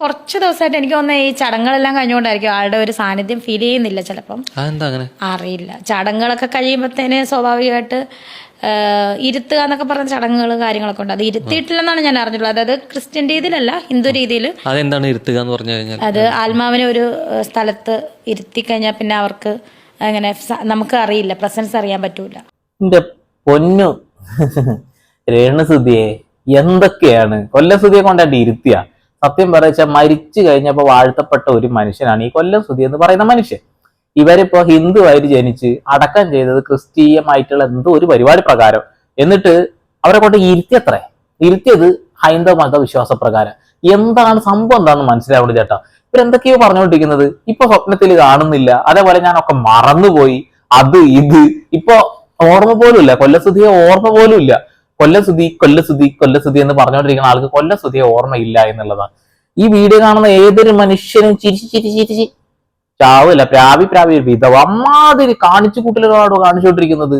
കുറച്ച് ദിവസമായിട്ട് എനിക്ക് തോന്നുന്നത് ഈ ചടങ്ങുകളെല്ലാം കഴിഞ്ഞുകൊണ്ടായിരിക്കും ആളുടെ ഒരു സാന്നിധ്യം ഫീൽ ചെയ്യുന്നില്ല ചിലപ്പം. അറിയില്ല. ചടങ്ങുകളൊക്കെ കഴിയുമ്പോഴത്തേന് സ്വാഭാവികമായിട്ട് ഇരുത്തുക എന്നൊക്കെ പറഞ്ഞ ചടങ്ങുകൾ കാര്യങ്ങളൊക്കെ ഉണ്ട്. അത് ഇരുത്തിയിട്ടില്ലെന്നാണ് ഞാൻ അറിഞ്ഞിട്ടുള്ളത്. അതായത് ക്രിസ്ത്യൻ രീതിയിലല്ല ഹിന്ദു രീതിയിൽ അതെന്താണ് ഇരുത്തുക എന്ന് പറഞ്ഞു കഴിഞ്ഞാൽ അത് ആത്മാവിനെ ഒരു സ്ഥലത്ത് ഇരുത്തി കഴിഞ്ഞാൽ പിന്നെ അവർക്ക് അങ്ങനെ നമുക്ക് അറിയില്ല പ്രസൻസ് അറിയാൻ പറ്റൂല. എന്റെ പൊന്നു രേണുസുതിയെ എന്തൊക്കെയാണ്? കൊല്ലസുതിയെ കൊണ്ടായിട്ട് ഇരുത്തിയ? സത്യം പറയച്ച മരിച്ചു കഴിഞ്ഞപ്പോ വാഴ്ത്തപ്പെട്ട ഒരു മനുഷ്യനാണ് ഈ കൊല്ലം സുതി എന്ന് പറയുന്ന മനുഷ്യൻ. ഇവരിപ്പോ ഹിന്ദു ആയിട്ട് ജനിച്ച് അടക്കം ചെയ്തത് ക്രിസ്തീയമായിട്ടുള്ള എന്തോ ഒരു പരിപാടി പ്രകാരം. എന്നിട്ട് അവരെ കൊണ്ട് ഇരുത്തിയത്രേ ഇരുത്തിയത് ഹൈന്ദവ മത വിശ്വാസ പ്രകാരം. എന്താണ് സംഭവം എന്താണെന്ന് മനസ്സിലാവുന്നത് ചേട്ടാ. ഇവരെന്തൊക്കെയോ പറഞ്ഞുകൊണ്ടിരിക്കുന്നത്. ഇപ്പൊ സ്വപ്നത്തിൽ കാണുന്നില്ല. അതേപോലെ ഞാനൊക്കെ മറന്നുപോയി. അത് ഇത്. ഇപ്പൊ ഓർമ്മ പോലും ഇല്ല കൊല്ലസുധിയെ ഓർമ്മ പോലും ഇല്ല കൊല്ലസുതി കൊല്ലസുതി കൊല്ലസുതി എന്ന് പറഞ്ഞുകൊണ്ടിരിക്കുന്ന ആൾക്ക് കൊല്ലസുതിയെ ഓർമ്മയില്ല എന്നുള്ളതാണ്. ഈ വീഡിയോ കാണുന്ന ഏതൊരു മനുഷ്യനും ചിരിച്ച് ചിരി ചിരിച്ച് ചാവില്ല പ്രാവി പ്രാവി വിധവ. അമ്മാതിരി കാണിച്ചു കൂട്ടലുകളാണോ കാണിച്ചുകൊണ്ടിരിക്കുന്നത്?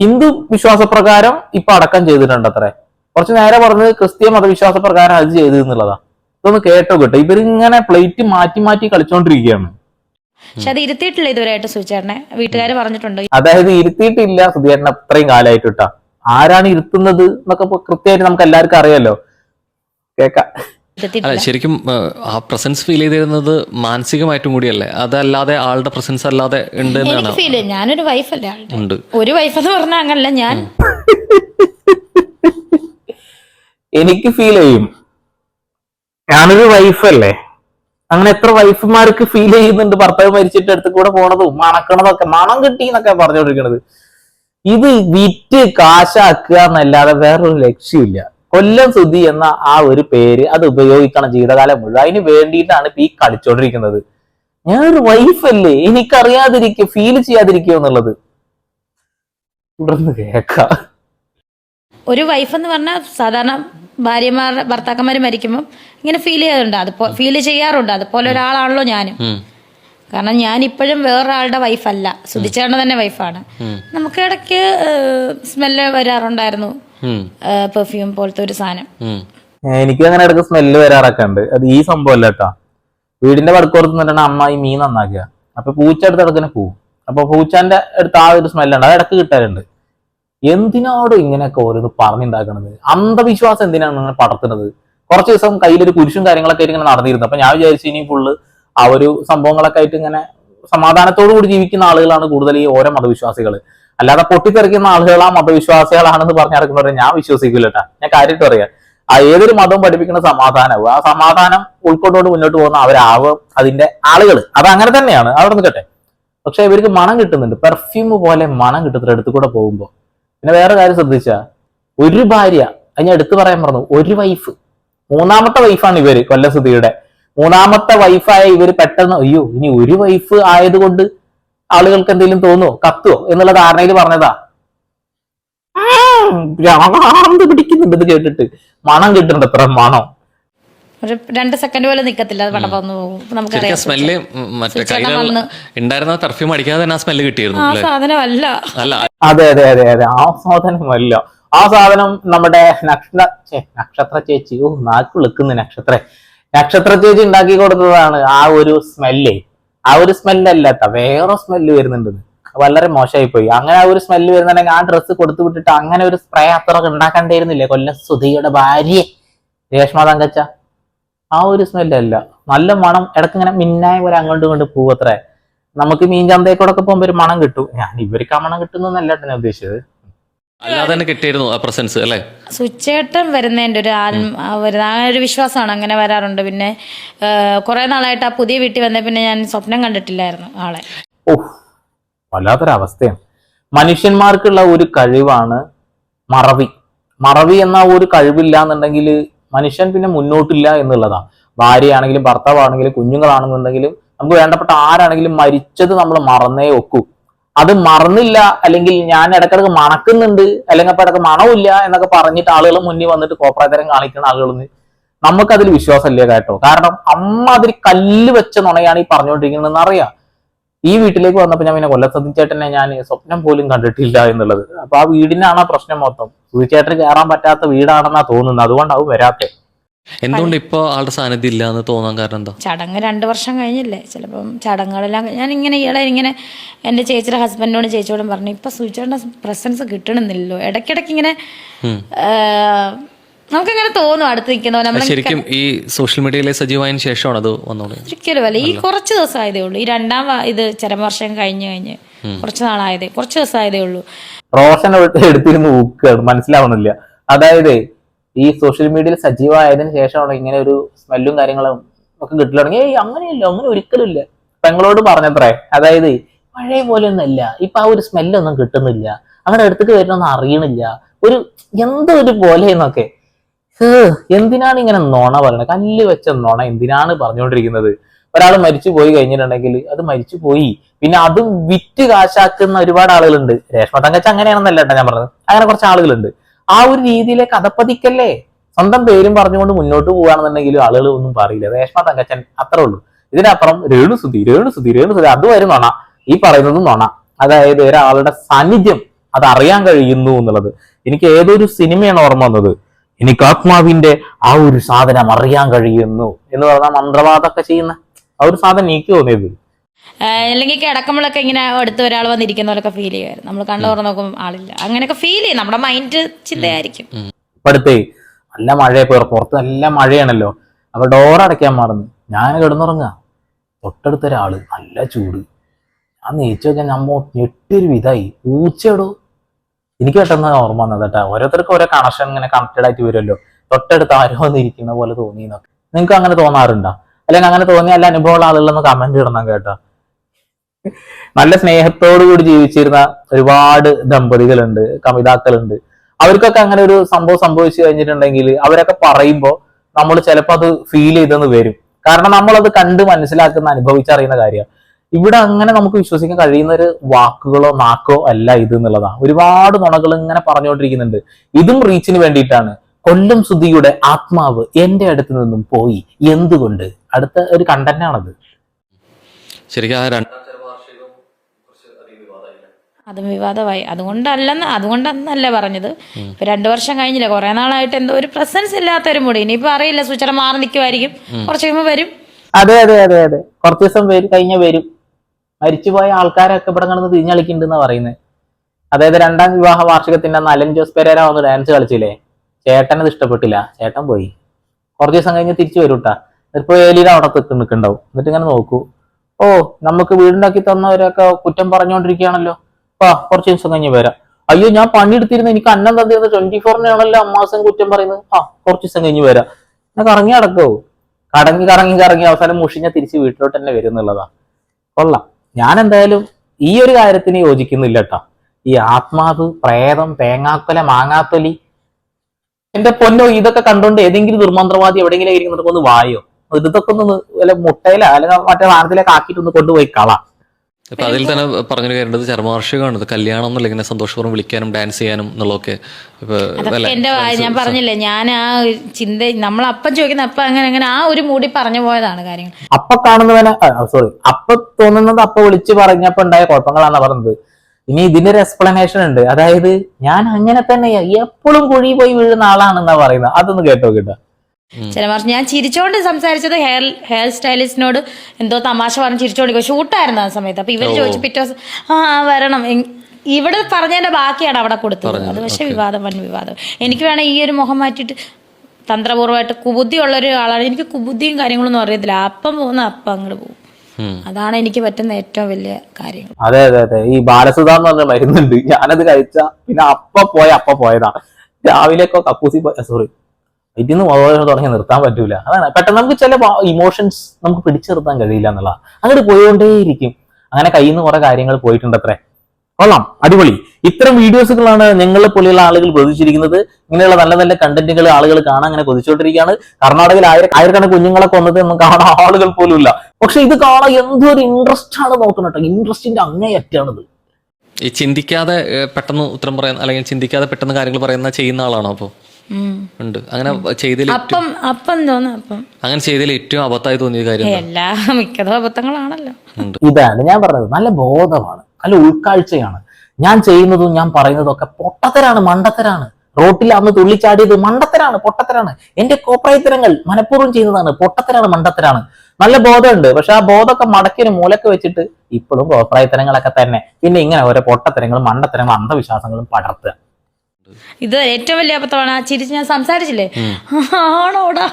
ഹിന്ദു വിശ്വാസപ്രകാരം ഇപ്പൊ അടക്കം ചെയ്തിട്ടുണ്ട് അത്രേ കുറച്ച് നേരെ പറഞ്ഞത് ക്രിസ്തീയ മതവിശ്വാസ പ്രകാരം അത് ചെയ്തു എന്നുള്ളതാ ഇതൊന്ന് കേട്ടോ കേട്ടോ. ഇവരിങ്ങനെ പ്ലേറ്റ് മാറ്റി മാറ്റി കളിച്ചോണ്ടിരിക്കുകയാണ്. പക്ഷെ അത് ഇരുത്തിയിട്ടില്ല ഇതുവരെയായിട്ട് സുചേട്ടനെ വീട്ടുകാർ പറഞ്ഞിട്ടുണ്ട്. അതായത് ഇരുത്തിയിട്ടില്ല സുധീരനെ അത്രയും കാലമായിട്ട് ആരാണ് ഇരുത്തുന്നത് എന്നൊക്കെ കൃത്യമായിട്ട് നമുക്ക് എല്ലാവർക്കും അറിയാലോ. കേക്കാം. അല്ല ശരിക്കും ആ, പ്രസൻസ് ഫീൽ ചെയ്തിരുന്നത് മാനസികമായിട്ടും കൂടിയല്ലേ? അതല്ലാതെ ആളുടെ പ്രസൻസ് അല്ലാതെ ഉണ്ട് എന്നാണ്? ഫീൽ ഞാനൊരു വൈഫല്ലേ ഉണ്ട്. ഒരു വൈഫ് എന്ന് പറഞ്ഞാൽ അങ്ങനല്ല ഞാൻ എനിക്ക് ഫീൽ ചെയ്യും. ഞാനൊരു വൈഫല്ലേ അങ്ങനെ എത്ര വൈഫുമാർക്ക് ഫീൽ ചെയ്യുന്നുണ്ട്? ഭർത്താവ് മരിച്ചിട്ട് അടുത്ത് കൂടെ പോണതും മണക്കണതൊക്കെ മണം കിട്ടി എന്നൊക്കെ പറഞ്ഞുകൊണ്ടിരിക്കണത്. ഇത് വിറ്റ് കാശാക്കുക എന്നല്ലാതെ വേറൊരു ലക്ഷ്യമില്ല. കൊല്ലം സുധി എന്ന ആ ഒരു പേര് അത് ഉപയോഗിക്കണം ജീവിതകാലം മുഴുവൻ. അതിന് വേണ്ടിയിട്ടാണ് ഇപ്പൊ ഈ കളിച്ചോണ്ടിരിക്കുന്നത്. ഞാനൊരു വൈഫല്ലേ എനിക്കറിയാതിരിക്കും ഫീൽ ചെയ്യാതിരിക്കോ എന്നുള്ളത്. തുടർന്ന് കേക്കാം ഒരു വൈഫ് എന്ന് പറഞ്ഞാൽ സാധാരണ ഭാര്യമാർ ഭർത്താക്കന്മാർ മരിക്കുമ്പോൾ ഇങ്ങനെ ഫീൽ ചെയ്യാറുണ്ട്. അത് ഫീൽ ചെയ്യാറുണ്ട്. അതുപോലെ ഒരാളാണല്ലോ ഞാനും. കാരണം ഞാൻ ഇപ്പോഴും വേറൊരാളുടെ വൈഫല്ല സുധിച്ചേട്ടൻ തന്നെ വൈഫാണ് നമുക്ക് ഇടയ്ക്ക് സ്മെല്ല് വരാറുണ്ടായിരുന്നു. പെർഫ്യൂം പോലത്തെ ഒരു സാധനം. എനിക്ക് അങ്ങനെ ഇടയ്ക്ക് സ്മെല്ല് വരാറൊക്കെ ഉണ്ട്. അത് ഈ സംഭവം അല്ല കേട്ടോ. വീടിന്റെ വടക്കോർത്ത് നിന്നിട്ടാണ് അമ്മ ഈ മീൻ നന്നാക്കുക അപ്പൊ പൂച്ച അടുത്ത് ഇടക്കിനെ പോവും. അപ്പൊ പൂച്ചാന്റെ അടുത്ത് ആ ഒരു സ്മെല്ലുണ്ട് അത് ഇടയ്ക്ക് കിട്ടാറുണ്ട്. എന്തിനാടോ ഇങ്ങനെയൊക്കെ ഓരോന്ന് പറഞ്ഞുണ്ടാക്കണത്? അന്ധവിശ്വാസം എന്തിനാണ് നിങ്ങൾ പടർത്തുന്നത്? കുറച്ച് ദിവസം കയ്യിലൊരു കുരിശും കാര്യങ്ങളൊക്കെ ആയിട്ട് ഇങ്ങനെ നടന്നിരുന്നു. അപ്പൊ ഞാൻ വിചാരിച്ചു ഇനി ഫുള്ള് ആ ഒരു സംഭവങ്ങളൊക്കെ ആയിട്ട് ഇങ്ങനെ സമാധാനത്തോടു കൂടി ജീവിക്കുന്ന ആളുകളാണ് കൂടുതൽ ഈ ഓരോ മതവിശ്വാസികൾ. അല്ലാതെ പൊട്ടിത്തെറിക്കുന്ന ആളുകൾ ആ മതവിശ്വാസികളാണെന്ന് പറഞ്ഞു നടക്കുന്നവരെ ഞാൻ വിശ്വസിക്കില്ല കേട്ടാ ഞാൻ കാര്യമായിട്ട് പറയാം. ആ ഏതൊരു മതവും പഠിപ്പിക്കുന്ന സമാധാനവും ആ സമാധാനം ഉൾക്കൊണ്ടുകൊണ്ട് മുന്നോട്ട് പോകുന്ന അവരാവും അതിന്റെ ആളുകൾ അത് അങ്ങനെ തന്നെയാണ്. അവിടെ നിൽക്കട്ടെ. പക്ഷെ ഇവർക്ക് മണം കിട്ടുന്നുണ്ട്. പെർഫ്യൂം പോലെ മണം കിട്ടുന്ന അടുത്ത് കൂടെ പോകുമ്പോൾ. പിന്നെ വേറെ കാര്യം ശ്രദ്ധിച്ച ഒരു ഭാര്യ ഞാൻ എടുത്തു പറയാൻ പറഞ്ഞു ഒരു വൈഫ് മൂന്നാമത്തെ വൈഫാണ് ഇവർ കൊല്ലസുതിയുടെ മൂന്നാമത്തെ വൈഫായ ഇവർ പെട്ടെന്ന് അയ്യോ ഇനി ഒരു വൈഫ് ആയതുകൊണ്ട് ആളുകൾക്ക് എന്തെങ്കിലും തോന്നുവോ? കത്തുവോ? എന്നുള്ള ധാരണയിൽ പറഞ്ഞതാ. ഭ്രാന്ത് പിടിക്കുന്നുണ്ട് ഇത് കേട്ടിട്ട് മണം കിട്ടുന്നുണ്ട് ഇത്ര മണം. ഒരു രണ്ട് സെക്കൻഡ് പോലും പടം പോകും ശരിക്കും സ്മെല്ല് മറ്റേ ഉണ്ടായിരുന്ന പെർഫ്യൂം അടിക്കാതെ തന്നെ ആ സ്മെല്ല് കിട്ടിയിരുന്നു ആ സാധനമല്ല. അല്ല. അതെ അതെ അതെ അതെ. ആ സാധനമല്ല. ആ സാധനം നമ്മുടെ നക്ഷത്ര നക്ഷത്ര ചേച്ചി. ഓ നാക്ക് നക്ഷത്രേ നക്ഷത്ര. നക്ഷത്ര ചേച്ചി ഉണ്ടാക്കി കൊടുത്തതാണ് ആ ഒരു സ്മെല്ല്. ആ ഒരു സ്മെല്ലല്ലാത്ത വേറെ സ്മെല്ല് വരുന്നുണ്ട്. വളരെ മോശമായി പോയി അങ്ങനെ ആ ഒരു സ്മെല്ല് വരുന്നുണ്ടെങ്കിൽ ആ ഡ്രസ്സ് കൊടുത്തു വിട്ടിട്ട് അങ്ങനെ ഒരു സ്പ്രേ അത്ര ഉണ്ടാക്കണ്ടായിരുന്നില്ലേ? കൊല്ലം സുധിയുടെ ഭാര്യ രേഷ്മ തങ്കച്ച. ആ ഒരു സ്മെല്ലല്ല. നല്ല മണം ഇടയ്ക്ക് ഇങ്ങനെ മിന്നായ പോലെ അങ്ങോട്ടും കൊണ്ട് പോവത്രേ. നമുക്ക് മീൻ ചന്തയിൽക്കൂടെ പോകുമ്പോൾ ഒരു മണം കിട്ടും. ഞാൻ ഇവർക്ക് ആ മണം കിട്ടുന്നല്ല ഞാൻ ഉദ്ദേശിച്ചത്. അല്ലാതെ തന്നെ കിട്ടിയിരുന്നു ആ പ്രസൻസ് അല്ലേ? സുച്ചേട്ടൻ വരുന്നതിന്റെ ഒരു ആത്മ ആ ഒരു ആ ഒരു വിശ്വാസമാണ് അങ്ങനെ വരാറുണ്ട്. പിന്നെ കുറെ നാളായിട്ട് ആ പുതിയ വീട്ടിൽ വന്ന പിന്നെ ഞാൻ സ്വപ്നം കണ്ടിട്ടില്ലായിരുന്നു ആളെ. ഓഹ് വല്ലാത്തൊരവസ്ഥയാണ്. മനുഷ്യന്മാർക്കുള്ള ഒരു കഴിവാണ് മറവി. മറവി എന്ന ഒരു കഴിവില്ല എന്നുണ്ടെങ്കിൽ മനുഷ്യൻ പിന്നെ മുന്നോട്ടില്ല എന്നുള്ളതാണ് ഭാര്യയാണെങ്കിലും ഭർത്താവാണെങ്കിലും കുഞ്ഞുങ്ങളാണെന്നുണ്ടെങ്കിലും നമുക്ക് വേണ്ടപ്പെട്ട ആരാണെങ്കിലും മരിച്ചത് നമ്മൾ മറന്നേ ഒക്കൂ. അത് മറന്നില്ല അല്ലെങ്കിൽ ഞാൻ ഇടക്കിടക്ക് മണക്കുന്നുണ്ട് അല്ലെങ്കിൽ അപ്പൊ ഇടയ്ക്ക് മണമില്ല എന്നൊക്കെ പറഞ്ഞിട്ട് ആളുകൾ മുന്നിൽ വന്നിട്ട് കോപ്രാതരം കാണിക്കുന്ന ആളുകളൊന്നും നമുക്കതിൽ വിശ്വാസമില്ല കേട്ടോ. കാരണം അമ്മ അതിൽ കല്ല് വെച്ച നുണയാണ് ഈ പറഞ്ഞുകൊണ്ടിരിക്കുന്നതെന്ന് അറിയാം ഈ വീട്ടിലേക്ക് വന്നപ്പോൾ ഞാൻ പിന്നെ കൊല്ലസതി ചേട്ടനെ ഞാൻ സ്വപ്നം പോലും കണ്ടിട്ടില്ല എന്നുള്ളത്. അപ്പൊ ആ വീടിനാണ് ആ പ്രശ്നം മൊത്തം. സുധിച്ചേട്ടന് കയറാൻ പറ്റാത്ത വീടാണെന്നാ തോന്നുന്നത്. അതുകൊണ്ടാവും വരാത്തെ. എന്തുകൊണ്ട് ഇപ്പോൾ ആളുടെ സാന്നിധ്യം ഇല്ല എന്ന് തോന്നാൻ കാരണം എന്താ? ചടങ്ങ് രണ്ട് വർഷം കഴിഞ്ഞില്ലേ? ചിലപ്പം ചടങ്ങുകളെല്ലാം ഞാൻ ഇങ്ങനെ ഇയാളെ ഇങ്ങനെ എന്റെ ചേച്ചിയുടെ ഹസ്ബൻഡിനോട് ചേച്ചിയോടും പറഞ്ഞു ഇപ്പം സൂചിച്ചേട്ടന്റെ പ്രസൻസ് കിട്ടണമെന്നില്ലല്ലോ. ഇടയ്ക്കിടയ്ക്ക് ഇങ്ങനെ നമുക്കിങ്ങനെ തോന്നും അടുത്ത് നിൽക്കുന്ന നമ്മൾ ശരിക്കും ഈ സോഷ്യൽ മീഡിയയിലെ സജീവമായതിനു ശേഷമാണ് അത് വന്നോളൂ. ഒരിക്കലും അല്ല. ഈ കുറച്ച് ദിവസമായതേ ഉള്ളൂ. ഈ രണ്ടാം ഇത് ചരമവർഷം കഴിഞ്ഞ് കഴിഞ്ഞ് കുറച്ച് നാളായതേ കുറച്ച് ദിവസമായതേ ഉള്ളൂ. റോഷൻ എടുത്തിരുന്ന് ഊക്കുകയാണ് മനസ്സിലാവണില്ല. അതായത് ഈ സോഷ്യൽ മീഡിയയിൽ സജീവമായതിനു ശേഷമാണ് ഇങ്ങനെ ഒരു സ്മെല്ലും കാര്യങ്ങളും ഒക്കെ കിട്ടില്ല തുടങ്ങി. ഏയ് അങ്ങനെയല്ല അങ്ങനെ ഒരിക്കലും ഇല്ല. പെങ്ങളോട് പറഞ്ഞത്രേ അതായത് പഴയ പോലെ ഒന്നല്ല ഇപ്പൊ ആ ഒരു സ്മെല്ലൊന്നും കിട്ടുന്നില്ല. അങ്ങനെ അടുത്തേക്ക് വരുന്നൊന്നും അറിയണില്ല. ഒരു എന്തോ ഒരു പോലെ എന്നൊക്കെ എന്തിനാണ് ഇങ്ങനെ നുണ പറയുന്നത് കല്ല് വെച്ച നുണ എന്തിനാണ് പറഞ്ഞുകൊണ്ടിരിക്കുന്നത്? ഒരാൾ മരിച്ചു പോയി കഴിഞ്ഞിട്ടുണ്ടെങ്കിൽ അത് മരിച്ചു പോയി. പിന്നെ അതും വിറ്റ് കാശാക്കുന്ന ഒരുപാട് ആളുകളുണ്ട്. രേഷ്മ തങ്കച്ച അങ്ങനെയാണെന്നല്ല കേട്ടോ ഞാൻ പറഞ്ഞത്. അങ്ങനെ കുറച്ച് ആളുകളുണ്ട്. ആ ഒരു രീതിയിലേക്ക് അതപ്പതിക്കല്ലേ സ്വന്തം പേരും പറഞ്ഞുകൊണ്ട് മുന്നോട്ട് പോവുകയാണെന്നുണ്ടെങ്കിലും ആളുകൾ ഒന്നും പറയില്ല. രേഷ്മ തങ്കച്ചൻ അത്രേ ഉള്ളൂ. ഇതിനപ്പുറം രേണുസുതി രേണുസുതി രേണുസുതി വരും നൊണ. ഈ പറയുന്നതും നൊണ. അതായത് ഒരാളുടെ സാന്നിധ്യം അത് അറിയാൻ കഴിയുന്നു എന്നുള്ളത്. എനിക്ക് ഏതൊരു സിനിമയാണ് ഓർമ്മ വന്നത്? എനിക്ക് ആത്മാവിന്റെ ആ ഒരു സാധനം അറിയാൻ കഴിയുന്നു എന്ന് പറഞ്ഞാൽ മന്ത്രവാദമൊക്കെ ചെയ്യുന്ന ആ ഒരു സാധനം എനിക്ക് തോന്നിയത്. അല്ലെങ്കിൽ കിടക്കുമ്പോഴൊക്കെ ഇങ്ങനെ അടുത്ത് ഒരാൾ വന്നിരിക്കുന്ന പോലൊക്കെ ഫീൽ ചെയ്യുമായിരുന്നു. നമ്മൾ കണ്ടു തുറന്ന് നോക്കുമ്പോൾ ആളില്ല. അങ്ങനെയൊക്കെ ഫീൽ ചെയ്യും. നമ്മുടെ മൈൻഡ് ചിന്തയായിരിക്കും. ഇപ്പൊ അടുത്തേ നല്ല മഴ പുറത്ത് നല്ല മഴയാണല്ലോ. അപ്പൊ ഡോർ അടയ്ക്കാൻ മറന്നു. ഞാൻ കിടന്നുറങ്ങുക. തൊട്ടടുത്ത ഒരാൾ നല്ല ചൂട്. ഞാൻ നീച്ചൊക്കെ നമ്മ ഞെട്ടൊരു വിധായി പൂച്ചയിടൂ എനിക്ക് പെട്ടെന്ന് ഓർമ്മ വന്നത് കേട്ടോ. ഓരോരുത്തർക്കും ഓരോ കണക്ഷൻ ഇങ്ങനെ കണക്റ്റഡ് ആയിട്ട് വരുമല്ലോ. തൊട്ടടുത്ത് ആരോ വന്നിരിക്കുന്ന പോലെ തോന്നി എന്നൊക്കെ നിങ്ങൾക്ക് അങ്ങനെ തോന്നാറുണ്ടോ? അല്ലെങ്കിൽ അങ്ങനെ തോന്നിയ അല്ല അനുഭവമുള്ള ആളുകളൊന്ന് കമന്റ് ഇടണം കേട്ടോ. നല്ല സ്നേഹത്തോടു കൂടി ജീവിച്ചിരുന്ന ഒരുപാട് ദമ്പതികളുണ്ട് കവിതാക്കളുണ്ട് അവർക്കൊക്കെ അങ്ങനെ ഒരു സംഭവം സംഭവിച്ചു കഴിഞ്ഞിട്ടുണ്ടെങ്കിൽ അവരൊക്കെ പറയുമ്പോൾ നമ്മൾ ചിലപ്പോൾ അത് ഫീൽ ചെയ്തെന്ന് വരും. കാരണം നമ്മളത് കണ്ട് മനസ്സിലാക്കുന്ന അനുഭവിച്ചറിയുന്ന കാര്യമാണ്. ഇവിടെ അങ്ങനെ നമുക്ക് വിശ്വസിക്കാൻ കഴിയുന്ന ഒരു വാക്കുകളോ നാക്കോ അല്ല ഇത് എന്നുള്ളതാണ്. ഒരുപാട് നുണകൾ ഇങ്ങനെ പറഞ്ഞുകൊണ്ടിരിക്കുന്നുണ്ട്. ഇതും റീച്ചിന് വേണ്ടിയിട്ടാണ്. കൊല്ലം സുധിയുടെ ആത്മാവ് എന്റെ അടുത്ത് നിന്നും പോയി. എന്തുകൊണ്ട്? അടുത്ത ഒരു കണ്ടന്റാണത് ശരിക്കും ആ രണ്ടാം അതും വിവാദമായി അതുകൊണ്ടല്ലെന്ന് അതുകൊണ്ടെന്നല്ല പറഞ്ഞത്. ഇപ്പൊ രണ്ടു വർഷം കഴിഞ്ഞില്ല കുറെ നാളായിട്ട് എന്തോ ഒരു പ്രസൻസ് ഇല്ലാത്തൊരു മുടി ഇനിയിപ്പോ അറിയില്ല സുചര മാറി നിൽക്കുമായിരിക്കും. കുറച്ച് കഴിയുമ്പോൾ വരും. അതെ അതെ അതെ അതെ. കുറച്ച് ദിവസം വരും കഴിഞ്ഞ വരും. മരിച്ചുപോയ ആൾക്കാരൊക്കെ ഇവിടെ കിടന്ന് തിരിഞ്ഞളിക്കുന്നുണ്ടെന്നാ പറയുന്നത് അതായത് രണ്ടാം വിവാഹ വാർഷികത്തിന്റെ അന്ന് അലൻ ജോസ് പെരേര വന്ന് ഡാൻസ് കളിച്ചില്ലേ? ചേട്ടനത് ഇഷ്ടപ്പെട്ടില്ല. ചേട്ടൻ പോയി. കുറച്ച് ദിവസം കഴിഞ്ഞ് തിരിച്ചു വരും കേട്ടാ ഇപ്പൊ ഏലിയിൽ അവിടെ തെക്ക് നിൽക്കുന്നുണ്ടാവും. എന്നിട്ട് ഇങ്ങനെ നോക്കൂ. ഓ നമുക്ക് വീടുണ്ടാക്കി തന്നവരൊക്കെ കുറ്റം പറഞ്ഞുകൊണ്ടിരിക്കുകയാണല്ലോ. ആ കുറച്ച് ദിവസം കഴിഞ്ഞ് വരാം. അയ്യോ ഞാൻ പണിയെടുത്തിരുന്നു എനിക്ക് അന്നം തന്നിരുന്നത് ട്വന്റി ഫോറിനാണല്ലോ അമ്മാസം കുറ്റം പറയുന്നത്. ആ കുറച്ച് ദിവസം കഴിഞ്ഞ് വരാം. ഞാൻ കറങ്ങി അടക്കവും കടങ്ങി കറങ്ങി കറങ്ങി. അവസാനം മുഷിഞ്ഞ തിരിച്ച് വീട്ടിലോട്ട് തന്നെ വരും എന്നുള്ളതാ. കൊള്ളാം. ഞാൻ എന്തായാലും ഈ ഒരു കാര്യത്തിന് യോജിക്കുന്നില്ല കേട്ടോ ഈ ആത്മാവ് പ്രേതം തേങ്ങാക്കൊല മാങ്ങാത്തൊലി എന്റെ പൊന്നോ ഇതൊക്കെ കണ്ടോണ്ട് ഏതെങ്കിലും ദുർമന്ത്രവാദി എവിടെയെങ്കിലും ഇരിക്കുന്നുണ്ടോ ഒന്ന് വായോ? ഇതൊക്കെ ഒന്ന് വല്ല മുട്ടയില അല്ലെങ്കിൽ മറ്റേ വാഹനത്തിലേക്ക് ആക്കിയിട്ടൊന്ന് കൊണ്ടുപോയി കളാം. ഇപ്പൊ അതിൽ തന്നെ പറഞ്ഞൊരു കാര്യം ചർമാർഷികമാണ് ഇത് കല്യാണം എന്നല്ല ഇങ്ങനെ സന്തോഷപൂർവം വിളിക്കാനും ഡാൻസ് ചെയ്യാനും എന്നുള്ളതൊക്കെ? എന്റെ ഞാൻ പറഞ്ഞില്ലേ ഞാൻ ആ ചിന്ത ചിന്ത നമ്മളപ്പം ചോദിക്കുന്ന അപ്പം അങ്ങനെ അങ്ങനെ ആ ഒരു മൂടി പറഞ്ഞു പോയതാണ് കാര്യങ്ങൾ അപ്പൊ കാണുന്നവനെ സോറി അപ്പൊ തോന്നുന്നത് അപ്പൊ വിളിച്ചു പറഞ്ഞപ്പോ ഉണ്ടായ കുഴപ്പങ്ങളാണ് പറഞ്ഞത്. ഇനി ഇതിന്റെ ഒരു എക്സ്പ്ലനേഷൻ ഉണ്ട്. അതായത് ഞാൻ അങ്ങനെ തന്നെ എപ്പോഴും കുഴി പോയി വീഴുന്ന ആളാണെന്നാ പറയുന്നത്. അതൊന്ന് കേട്ടോ കേട്ടോ ചില മാസം ഞാൻ ചിരിച്ചോണ്ട് സംസാരിച്ചത് ഹെയർ ഹെയർ സ്റ്റൈലിസ്റ്റിനോട് എന്തോ തമാശ പറഞ്ഞ് ചിരിച്ചോണ്ടി ഷൂട്ടായിരുന്നു ആ സമയത്ത്. അപ്പൊ ഇവർ ചോദിച്ചു പിറ്റേ ദിവസം ആ വരണം. ഇവിടെ പറഞ്ഞതിന്റെ ബാക്കിയാണ് അവിടെ കൊടുത്തത്. അത് പക്ഷെ വിവാദം വൻ വിവാദം. എനിക്ക് വേണം ഈ ഒരു മുഖം മാറ്റിയിട്ട് തന്ത്രപൂർവമായിട്ട് കുബുദ്ധിയുള്ള ഒരു ആളാണ്. എനിക്ക് കുബുദ്ധിയും കാര്യങ്ങളൊന്നും അറിയത്തില്ല. അപ്പം പോകുന്ന അപ്പം അങ്ങോട്ട് പോകും. അതാണ് എനിക്ക് പറ്റുന്ന ഏറ്റവും വലിയ കാര്യം. അതെ അതെ അതെ. ഈ ബാലസുധ എന്ന് പറഞ്ഞ മരുന്നുണ്ട്. ഞാനത് കഴിച്ച പിന്നെ അപ്പ പോയ അപ്പ പോയതാണ് രാവിലെ ഒക്കെ കക്കൂസി പോയ സോറി ഇതിന്ന് വളരെ തുടങ്ങി നിർത്താൻ പറ്റൂല. അതാണ്. പെട്ടെന്ന് നമുക്ക് ചില ഇമോഷൻസ് നമുക്ക് പിടിച്ചു നിർത്താൻ കഴിയില്ല എന്നുള്ള. അങ്ങോട്ട് പോയോണ്ടേയിരിക്കും. അങ്ങനെ കയ്യിൽ നിന്ന് കുറെ കാര്യങ്ങൾ പോയിട്ടുണ്ട് അത്രേ കൊള്ളാം. അടിപൊളി. ഇത്തരം വീഡിയോസുകളാണ് ഞങ്ങളെ പോലെയുള്ള ആളുകൾ പ്രതീക്ഷിച്ചിരിക്കുന്നത് ഇങ്ങനെയുള്ള നല്ല നല്ല കണ്ടന്റുകൾ ആളുകൾ കാണാൻ അങ്ങനെ കൊതിച്ചുകൊണ്ടിരിക്കുകയാണ് കർണാടകയിൽ ആയിര ആയിരക്കണക്കിന് കുഞ്ഞുങ്ങളെ കൊന്നത് ഒന്നും കാണാൻ ആളുകൾ പോലും ഇല്ല പക്ഷെ ഇത് കാണാൻ എന്തൊരു ഇൻട്രസ്റ്റ് ആണ് നോക്കുന്നത് കേട്ടോ. ഇൻട്രസ്റ്റിന്റെ അങ്ങേയറ്റാണിത് ഈ ചിന്തിക്കാതെ പെട്ടെന്ന് ഉത്തരം പറയാൻ അല്ലെങ്കിൽ ചിന്തിക്കാതെ പെട്ടെന്ന് കാര്യങ്ങൾ പറയുന്ന ചെയ്യുന്ന ആളാണോ അപ്പോൾ. ഉണ്ട്. അങ്ങനെ ചെയ്തതിൽ അപ്പം അപ്പം തോന്നുന്നു അപ്പം. അങ്ങനെ ചെയ്തതിൽ ഏറ്റവും അബദ്ധമായി തോന്നിയ കാര്യം? എല്ലാ മിക്കതും അബദ്ധങ്ങളാണല്ലോ. ഉണ്ട്. ഇതാണ് ഞാൻ പറഞ്ഞത്. നല്ല ബോധമാണ്. നല്ല ഉൾക്കാഴ്ചയാണ്. ഞാൻ ചെയ്യുന്നതും ഞാൻ പറയുന്നതും ഒക്കെ പൊട്ടത്തരാണ് മണ്ടത്തരാണ്. റോട്ടിൽ അന്ന് തുള്ളിച്ചാടിയത് മണ്ടത്തരാണ് പൊട്ടത്തരാണ്. എന്റെ കോപ്രായത്തരങ്ങൾ മനഃപൂർവം ചെയ്യുന്നതാണ് പൊട്ടത്തരാണ് മണ്ടത്തരാണ്. നല്ല ബോധമുണ്ട്. പക്ഷെ ആ ബോധമൊക്കെ മടക്കിന് മൂലക്ക് വെച്ചിട്ട് ഇപ്പോഴും കോപ്രായത്തരങ്ങളൊക്കെ തന്നെ. പിന്നെ ഇങ്ങനെ ഓരോ പൊട്ടത്തരങ്ങളും മണ്ടത്തരങ്ങളും അന്ധവിശ്വാസങ്ങളും പടർത്തുക. ഇത് ഏറ്റവും വലിയ അബദ്ധമാണ്. ആ ചിരിച്ച് ഞാൻ സംസാരിച്ചില്ലേ? ആണോടാ?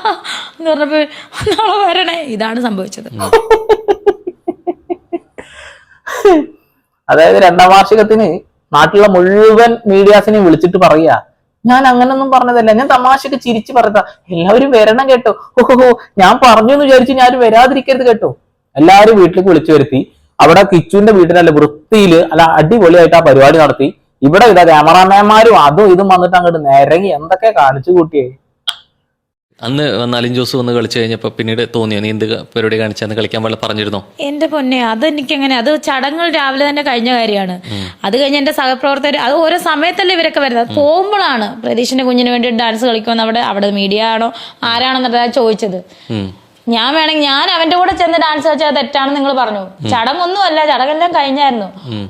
എന്ന് പറഞ്ഞപ്പോ നാളെ വരണേ. ഇതാണ് സംഭവിച്ചത്. അതായത് രണ്ടാം വാർഷികത്തിന് നാട്ടിലുള്ള മുഴുവൻ മീഡിയാസിനെയും വിളിച്ചിട്ട് പറയാ ഞാൻ അങ്ങനൊന്നും പറഞ്ഞതല്ല. ഞാൻ തമാശക്ക് ചിരിച്ച് പറഞ്ഞതാ എല്ലാവരും വരണം കേട്ടോ. ഓഹോ ഞാൻ പറഞ്ഞു എന്ന് വിചാരിച്ചു ഞാൻ വരാതിരിക്കരുത് കേട്ടോ. എല്ലാവരും വീട്ടിലേക്ക് വിളിച്ചു വരുത്തി. അവിടെ കിച്ചുവിന്റെ വീട്ടിലല്ല വൃത്തിയിൽ അല്ല അടിപൊളിയായിട്ട് ആ പരിപാടി നടത്തി. ഇവിടെ ഇതാ ക്യാമറാമാൻമാരും അതും ഇതും വന്നിട്ട് അങ്ങോട്ട് നിരങ്ങി. എന്തൊക്കെ കാണിച്ചു കൂട്ടിയേ? അന്ന് നാലിൻ ജോസ് വന്ന് കളിച്ചു കഴിഞ്ഞപ്പോ പിന്നീട് തോന്നിയോ? നീ എന്ത് പരിപാടി കാണിച്ചെന്ന് കളിക്കാൻ വല്ല പറഞ്ഞിരുന്നോ? എന്റെ പൊന്നെ അത് എനിക്ക് എങ്ങനെ അത് ചടങ്ങുകൾ രാവിലെ തന്നെ കഴിഞ്ഞ കാര്യമാണ്. അത് കഴിഞ്ഞ എന്റെ സഹപ്രവർത്തകർ അത് ഓരോ സമയത്തല്ലേ ഇവരൊക്കെ വരുന്നത്? പോകുമ്പോഴാണ് പ്രതീഷിന്റെ കുഞ്ഞിന് വേണ്ടി ഡാൻസ് കളിക്കുമെന്ന് അവിടെ അവിടെ മീഡിയ ആണോ ആരാണെന്നുള്ളത് ചോദിച്ചത്. ഞാൻ വേണമെങ്കിൽ ഞാൻ അവന്റെ കൂടെ ചെന്ന് ഡാൻസ് കളിച്ചാൽ തെറ്റാണെന്ന് നിങ്ങൾ പറഞ്ഞു. ചടങ്ങൊന്നുമല്ല ചടങ്ങെല്ലാം കഴിഞ്ഞായിരുന്നു.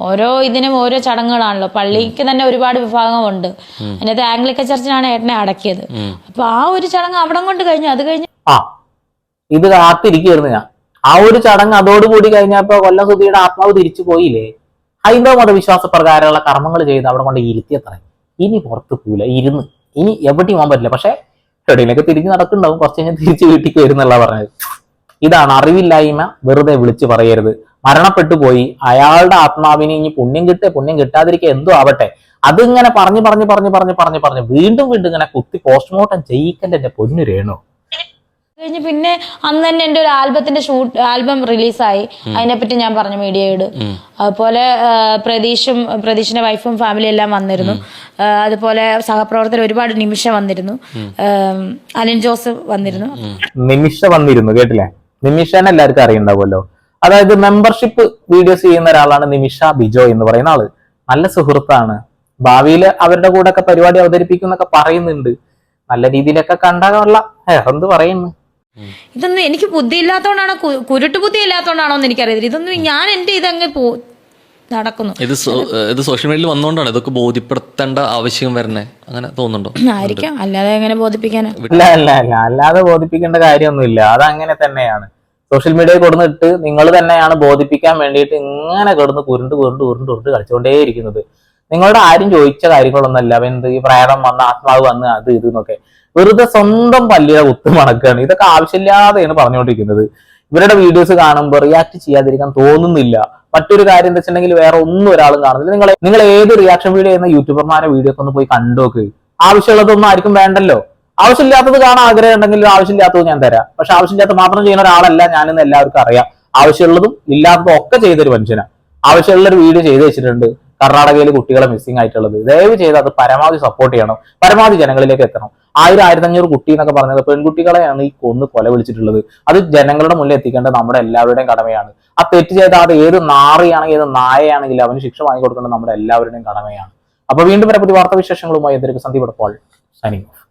ഓരോ ഇതിനും ഓരോ ചടങ്ങുകളാണല്ലോ. പള്ളിക്ക് തന്നെ ഒരുപാട് വിഭാഗമുണ്ട് അതിനകത്ത് ആംഗ്ലിക്ക ചർച്ചിനാണ് ഏട്ടനെ അടക്കിയത്. അപ്പൊ ആ ഒരു ചടങ്ങ് അവിടെ കൊണ്ട് കഴിഞ്ഞു. അത് കഴിഞ്ഞു ആ ഇത് കാത്തിരിക്കുന്നു ഞാൻ. ആ ഒരു ചടങ്ങ് അതോടുകൂടി കഴിഞ്ഞപ്പോ കൊല്ലം സുധിയുടെ ആത്മാവ് തിരിച്ചു പോയില്ലേ? ഹൈന്ദവ മതവിശ്വാസ പ്രകാരമുള്ള കർമ്മങ്ങൾ ചെയ്ത് അവിടെ കൊണ്ട് ഇരുത്തിയത്ര ഇനി പുറത്ത് പോവില്ല. ഇരുന്ന്. ഇനി എവിടെയും പോകാൻ പറ്റില്ല. പക്ഷെ എവിടെയെങ്കിലൊക്കെ തിരിഞ്ഞ് നടക്കുന്നുണ്ടാവും. കുറച്ച് കഴിഞ്ഞാൽ തിരിച്ച് വരും എന്നുള്ള പറഞ്ഞത്. ഇതാണ് അറിവില്ലായ്മ വെറുതെ വിളിച്ചു പറയരുത്. മരണപ്പെട്ടു പോയി. അയാളുടെ ആത്മാവിന് ഇനി പുണ്യം കിട്ടേ പുണ്യം കിട്ടാതിരിക്കുക എന്തോ ആവട്ടെ. അതിങ്ങനെ പറഞ്ഞു പറഞ്ഞു പറഞ്ഞു പറഞ്ഞു പറഞ്ഞു പറഞ്ഞു വീണ്ടും വീണ്ടും ഇങ്ങനെ കുത്തി പോസ്റ്റ്മോർട്ടം ചെയ്യിക്കന്റെ പൊന്നു രേണു. കഴിഞ്ഞ് പിന്നെ അന്ന് തന്നെ എന്റെ ഒരു ആൽബത്തിന്റെ ഷൂട്ട് ആൽബം റിലീസായി. അതിനെപ്പറ്റി ഞാൻ പറഞ്ഞു മീഡിയയോട് അതുപോലെ പ്രതീഷും പ്രതീഷിന്റെ വൈഫും ഫാമിലി എല്ലാം വന്നിരുന്നു. അതുപോലെ സഹപ്രവർത്തകർ ഒരുപാട് നിമിഷം വന്നിരുന്നു. അനിൽ അലിൻ ജോസഫ് വന്നിരുന്നു. നിമിഷ വന്നിരുന്നു കേട്ടില്ലേ? നിമിഷനെ എല്ലാവർക്കും അറിയണ്ടാവുമല്ലോ അതായത് മെമ്പർഷിപ്പ് വീഡിയോസ് ചെയ്യുന്ന ഒരാളാണ് നിമിഷ ബിജോ എന്ന് പറയുന്ന ആൾ. നല്ല സുഹൃത്താണ്. ഭാവിയിൽ അവരുടെ കൂടെ ഒക്കെ പരിപാടി അവതരിപ്പിക്കും എന്നൊക്കെ പറയുന്നുണ്ട്. നല്ല രീതിയിലൊക്കെ കണ്ടാകാനുള്ള എന്ത് പറയുന്നു? ഇതൊന്നും എനിക്ക് ബുദ്ധി ഇല്ലാത്തതുകൊണ്ടാണോ കുരുട്ട് ബുദ്ധി ഇല്ലാത്തതുകൊണ്ടാണോ എന്ന് എനിക്കറിയത്തില്ല. ഇതൊന്നും ഞാൻ എന്റെ ഇതങ്ങ് പോ നടക്കുന്നു. ഇത് ഇത് സോഷ്യൽ മീഡിയയിൽ വന്നുകൊണ്ടാണ് ഇതൊക്കെ ബോധ്യപ്പെടുത്തേണ്ട ആവശ്യം വരണേ. അങ്ങനെ തോന്നുന്നുണ്ടോ? ആയിരിക്കാം. അല്ലാതെ എങ്ങനെ ബോധിപ്പിക്കാനാ? അല്ല അല്ല അല്ല അല്ലാതെ ബോധിപ്പിക്കേണ്ട കാര്യമൊന്നുമില്ല. അത് അങ്ങനെ തന്നെയാണ്. സോഷ്യൽ മീഡിയയിൽ കൊടുന്നിട്ട് നിങ്ങൾ തന്നെയാണ് ബോധിപ്പിക്കാൻ വേണ്ടിയിട്ട് ഇങ്ങനെ കിടന്ന് കുരുണ്ട് കുരുണ്ട് കുരുണ്ട് ഉരുണ്ട് കളിച്ചുകൊണ്ടേയിരിക്കുന്നത് നിങ്ങളുടെ ആരും ചോദിച്ച കാര്യങ്ങളൊന്നുമല്ല. അവൻ എന്ത് ഈ പ്രേതം വന്ന ആത്മാവ് വന്ന് അത് ഇത് എന്നൊക്കെ. വെറുതെ സ്വന്തം പല്ലിയ കുത്ത് മണക്കാണ്. ഇതൊക്കെ ആവശ്യമില്ലാതെയാണ് പറഞ്ഞുകൊണ്ടിരിക്കുന്നത്. ഇവരുടെ വീഡിയോസ് കാണുമ്പോൾ റിയാക്ട് ചെയ്യാതിരിക്കാൻ തോന്നുന്നില്ല. മറ്റൊരു കാര്യം എന്താ വെച്ചിട്ടുണ്ടെങ്കിൽ വേറെ ഒന്നും ഒരാളും കാണുന്നില്ല. നിങ്ങൾ നിങ്ങൾ ഏത് റിയാക്ഷൻ വീഡിയോ ചെയ്യുന്ന യൂട്യൂബർമാരുടെ വീഡിയോ ഒക്കെ ഒന്ന് പോയി കണ്ടോക്ക്. ആവശ്യമുള്ളതൊന്നും ആയിരിക്കും വേണ്ടല്ലോ. ആവശ്യമില്ലാത്തത് കാണാൻ ആഗ്രഹം ഉണ്ടെങ്കിൽ ആവശ്യമില്ലാത്തത് ഞാൻ തരാം. പക്ഷെ ആവശ്യമില്ലാത്ത മാത്രം ചെയ്യുന്ന ഒരാളല്ല ഞാനെന്ന് എല്ലാവർക്കും അറിയാം. ആവശ്യമുള്ളതും ഇല്ലാത്തതും ഒക്കെ ചെയ്തൊരു മനുഷ്യനാണ് ആവശ്യമുള്ള ഒരു വീഡിയോ ചെയ്ത് വെച്ചിട്ടുണ്ട്. കർണാടകയിൽ കുട്ടികളെ മിസ്സിംഗ് ആയിട്ടുള്ളത്. ദയവ് ചെയ്ത് അത് പരമാവധി സപ്പോർട്ട് ചെയ്യണം. പരമാവധി ജനങ്ങളിലേക്ക് എത്തണം. ആയിരം ആയിരത്തി അഞ്ഞൂറ് കുട്ടി എന്നൊക്കെ പറഞ്ഞത് പെൺകുട്ടികളെയാണ് ഈ കൊന്ന് കൊല വിളിച്ചിട്ടുള്ളത്. അത് ജനങ്ങളുടെ മുന്നിൽ എത്തിക്കേണ്ടത് നമ്മുടെ എല്ലാവരുടെയും കടമയാണ്. ആ തെറ്റ് ചെയ്ത അത് ഏത് നാറിയാണെങ്കിൽ ഏത് നായയാണെങ്കിലും അവന് ശിക്ഷ വാങ്ങിക്കൊടുക്കേണ്ടത് നമ്മുടെ എല്ലാവരുടെയും കടമയാണ്. അപ്പൊ വീണ്ടും വരെ വാർത്താ വിശേഷങ്ങളുമായി എന്തൊരു സന്ദീപ് പോൾ സൈനിങ് ഓഫ്.